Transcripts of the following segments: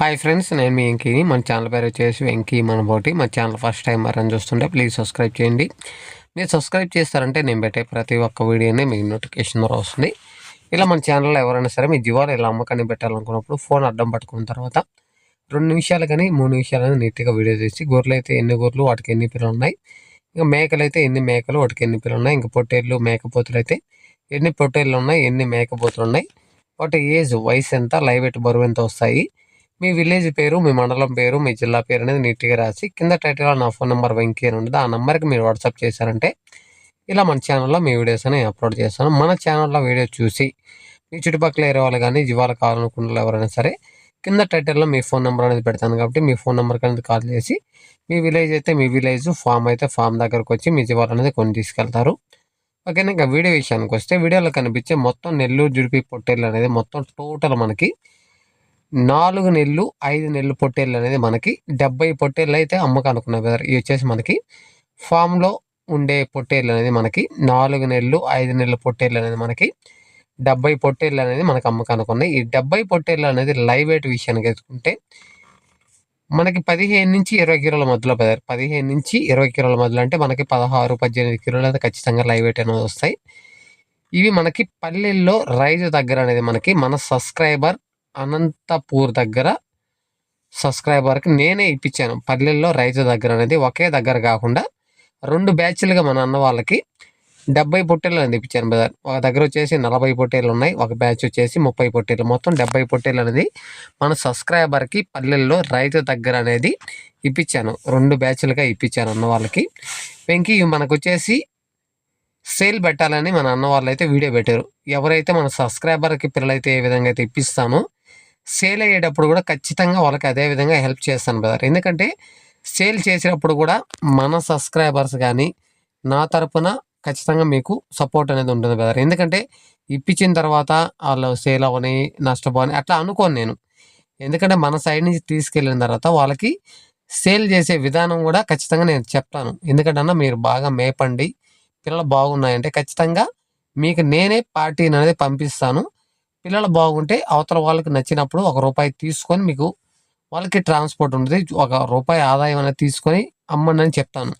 Hi friends నేను మీ వెంకీని మన channel పేరు వచ్చేసి వెంకీ మన మా ఛానల్ ఫస్ట్ టైం అని చూస్తుంటే ప్లీజ్ సబ్స్క్రైబ్ చేయండి. మీరు సబ్స్క్రైబ్ చేస్తారంటే నేను పెట్టే ప్రతి ఒక్క వీడియోని మీకు నోటిఫికేషన్ ద్వారా వస్తుంది. ఇలా మన ఛానల్లో ఎవరైనా సరే మీ జీవాలు ఇలా అమ్మకాన్ని పెట్టాలనుకున్నప్పుడు ఫోన్ అడ్డం పట్టుకున్న తర్వాత రెండు నిమిషాలు కానీ మూడు నిమిషాలు కానీ నీట్గా వీడియో తీసి గొర్రెలు అయితే ఎన్ని గొర్రెలు వాటికి ఎన్ని పిల్లలు ఉన్నాయి? ఇంకా మేకలు అయితే ఎన్ని మేకలు వాటికి ఎన్ని పిల్లలు ఉన్నాయి? ఇంకా పొట్టేళ్ళు మేకపోతులు అయితే ఎన్ని పొట్టేళ్ళు ఉన్నాయి? ఎన్ని మేకపోతులు ఉన్నాయి? వాటి ఏజ్ వయసు ఎంత? లైవ్ ఎట్ బరువు ఎంత వస్తాయి? మీ విలేజ్ పేరు మీ మండలం పేరు మీ జిల్లా పేరు అనేది నీట్గా రాసి కింద టైటిల్లో నా ఫోన్ నెంబర్ వెంకీ అని ఉంటుంది ఆ నెంబర్కి మీరు వాట్సాప్ చేశారంటే ఇలా మన ఛానల్లో మీ వీడియోస్ అని అప్లోడ్ చేస్తాను. మన ఛానల్లో వీడియో చూసి మీ చుట్టుపక్కల ఏరే వాళ్ళు కానీ జీవాలు కావాలనుకున్న ఎవరైనా సరే కింద టైటిల్లో మీ ఫోన్ నెంబర్ అనేది పెడతాను కాబట్టి మీ ఫోన్ నెంబర్కి అనేది కాల్ చేసి మీ విలేజ్ అయితే మీ విలేజ్ ఫామ్ అయితే ఫామ్ దగ్గరకు వచ్చి మీ జీవాలు అనేది కొని తీసుకెళ్తారు. ఓకేనా? ఇంకా వీడియో విషయానికి వస్తే వీడియోలో కనిపించే మొత్తం నెల్లూరు జుడిపి పొట్టేళ్ళు అనేది మొత్తం టోటల్ మనకి నాలుగు నెలలు ఐదు నెలలు పొట్టేళ్ళు అనేది మనకి డెబ్బై పొట్టేళ్ళు అయితే అమ్మకం అనుకున్నాం కదా. ఇవి వచ్చేసి మనకి ఫామ్లో ఉండే పొట్టేళ్ళు అనేది మనకి నాలుగు నెలలు ఐదు నెలల పొట్టేళ్ళు అనేది మనకి డెబ్బై పొట్టేళ్ళు అనేది మనకి అమ్మకం అనుకున్నాయి ఈ డెబ్బై పొట్టేళ్ళు అనేది లైవ్ వెయిట్ విషయానికి ఎత్తుకుంటే మనకి పదిహేను నుంచి ఇరవై కిలోల మధ్యలో పెదారు పదిహేను నుంచి ఇరవై కిలోల మధ్యలో అంటే మనకి పదహారు పద్దెనిమిది కిలోలు అయితే ఖచ్చితంగా లైవ్ వెయిట్ అనేది వస్తాయి. ఇవి మనకి పల్లెల్లో రైజు దగ్గర అనేది మనకి మన సబ్స్క్రైబర్ అనంతపూర్ దగ్గర సబ్స్క్రైబర్కి నేనే ఇప్పించాను. పల్లెల్లో రైతు దగ్గర అనేది ఒకే దగ్గర కాకుండా రెండు బ్యాచ్లుగా మన అన్న వాళ్ళకి డెబ్బై పొట్టేలు అనేది ఇప్పించాను బ్రదర్. ఒక దగ్గర వచ్చేసి నలభై పొట్టేలు ఉన్నాయి ఒక బ్యాచ్ వచ్చేసి ముప్పై పొట్టేలు. మొత్తం డెబ్బై పొట్టేలు అనేది మన సబ్స్క్రైబర్కి పల్లెల్లో రైతు దగ్గర అనేది ఇప్పించాను. రెండు బ్యాచ్లుగా ఇప్పించాను అన్న వాళ్ళకి. వెంకీ మనకు వచ్చేసి సేల్ పెట్టాలని మన అన్న వాళ్ళు అయితే వీడియో పెట్టారు. ఎవరైతే మన సబ్స్క్రైబర్కి పిల్లలైతే ఏ విధంగా అయితే ఇప్పిస్తానో సేల్ అయ్యేటప్పుడు కూడా ఖచ్చితంగా వాళ్ళకి అదే విధంగా హెల్ప్ చేస్తాను బ్రదర్. ఎందుకంటే సేల్ చేసేటప్పుడు కూడా మన సబ్స్క్రైబర్స్ కానీ నా తరపున ఖచ్చితంగా మీకు సపోర్ట్ అనేది ఉంటుంది బ్రదర్. ఎందుకంటే ఇప్పించిన తర్వాత వాళ్ళు సేల్ అవని నష్టపోని అట్లా అనుకోను నేను. ఎందుకంటే మన సైడ్ నుంచి తీసుకెళ్ళిన తర్వాత వాళ్ళకి సేల్ చేసే విధానం కూడా ఖచ్చితంగా నేను చెప్తాను. ఎందుకంటే మీరు బాగా మేపండి పిల్లలు బాగున్నాయంటే ఖచ్చితంగా మీకు నేనే పార్టీ అనేది పంపిస్తాను. పిల్లలు బాగుంటే అవతల వాళ్ళకి నచ్చినప్పుడు ఒక రూపాయి తీసుకొని మీకు వాళ్ళకి ట్రాన్స్పోర్ట్ ఉంటుంది. ఒక రూపాయి ఆదాయం అనేది తీసుకొని అమ్మండి అని చెప్తాను.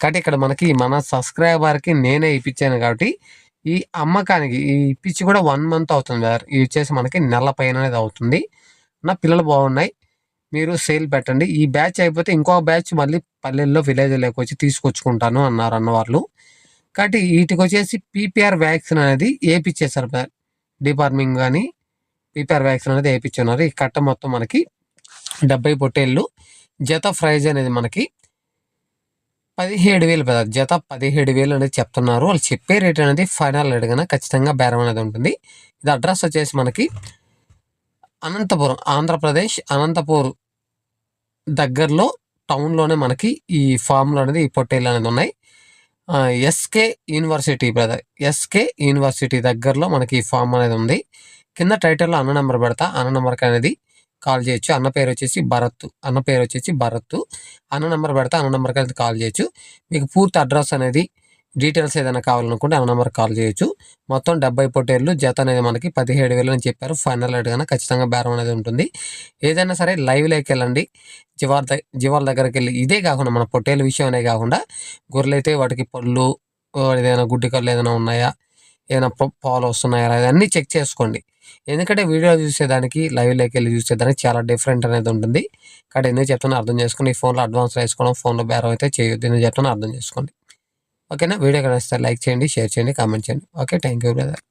కాబట్టి ఇక్కడ మనకి మన సబ్స్క్రైబర్కి నేనే ఇప్పించాను కాబట్టి ఈ అమ్మకానికి ఈ ఇప్పించి కూడా వన్ మంత్ అవుతుంది సార్. ఇది వచ్చేసి మనకి నెల పైన అనేది అవుతుంది. నా పిల్లలు బాగున్నాయి. మీరు సేల్ పెట్టండి. ఈ బ్యాచ్ అయిపోతే ఇంకో బ్యాచ్ మళ్ళీ పల్లెల్లో విలేజ్లోకి వచ్చి తీసుకొచ్చుకుంటాను అన్నారు అన్నవాళ్ళు. కాబట్టి వీటికి వచ్చేసి పీపీఆర్ వ్యాక్సిన్ అనేది వేయించేశారు డిఫార్మింగ్ కానీ పీపీఆర్ వ్యాక్సిన్ అనేది వేయించున్నారు. ఈ కట్ట మొత్తం మనకి డెబ్బై పొట్టేళ్ళు. జత ప్రైజ్ అనేది మనకి పదిహేడు వేలు పెద్ద జత పదిహేడు వేలు అనేది చెప్తున్నారు. వాళ్ళు చెప్పే రేట్ అనేది ఫైనల్ రేట్ కన్నా ఖచ్చితంగా బేరం అనేది ఉంటుంది. ఇది అడ్రస్ వచ్చేసి మనకి అనంతపురం ఆంధ్రప్రదేశ్ అనంతపూర్ దగ్గరలో టౌన్లోనే మనకి ఈ ఫామ్లో అనేది ఈ పొట్టేళ్ళు అనేది ఉన్నాయి. SK university brother SK university దగ్గరలో మనకి ఈ ఫామ్ అనేది ఉంది. కింద టైటిల్లో అన్న నెంబర్ పెడతా. అన్న నెంబర్కి అనేది కాల్ చేయొచ్చు. అన్న పేరు వచ్చేసి భరత్. అన్న పేరు వచ్చేసి భరత్. అన్న నెంబర్ పెడతా. అన్న నెంబర్కి అనేది కాల్ చేయొచ్చు. మీకు పూర్తి అడ్రస్ అనేది డీటెయిల్స్ ఏదైనా కావాలనుకుంటే ఆ నెంబర్ కాల్ చేయొచ్చు. మొత్తం డెబ్బై పొట్టేళ్ళు జత అనేది మనకి పదిహేడు వేలు అని చెప్పారు. ఫైనల్ రేట్ కన్నా ఖచ్చితంగా బేరం అనేది ఉంటుంది. ఏదైనా సరే లైవ్లోకి వెళ్ళండి. జివార్ జివాల దగ్గరికి వెళ్ళి ఇదే కాకుండా మన పొట్టేళ్ళ విషయం అనే కాకుండా గొర్రెలైతే వాటికి పళ్ళు ఏదైనా గుడ్డి కళ్ళు ఏదైనా ఉన్నాయా? ఏదైనా పాలు వస్తున్నాయా? అన్నీ చెక్ చేసుకోండి. ఎందుకంటే వీడియో చూసేదానికి లైవ్లోకి వెళ్ళి చూసేదానికి చాలా డిఫరెంట్ అనేది ఉంటుంది. కాబట్టి ఎందుకు చెప్తున్నా అర్థం చేసుకుని ఈ ఫోన్లో అడ్వాన్స్ వేసుకోవడం ఫోన్లో బేరం అయితే చేయొద్దు. ఎందుకు చెప్తున్నా అర్థం చేసుకోండి. ఓకేనా? వీడియో కనిపిస్తారు లైక్ చేయండి షేర్ చేయండి కామెంట్ చేయండి. Okay thank you brother.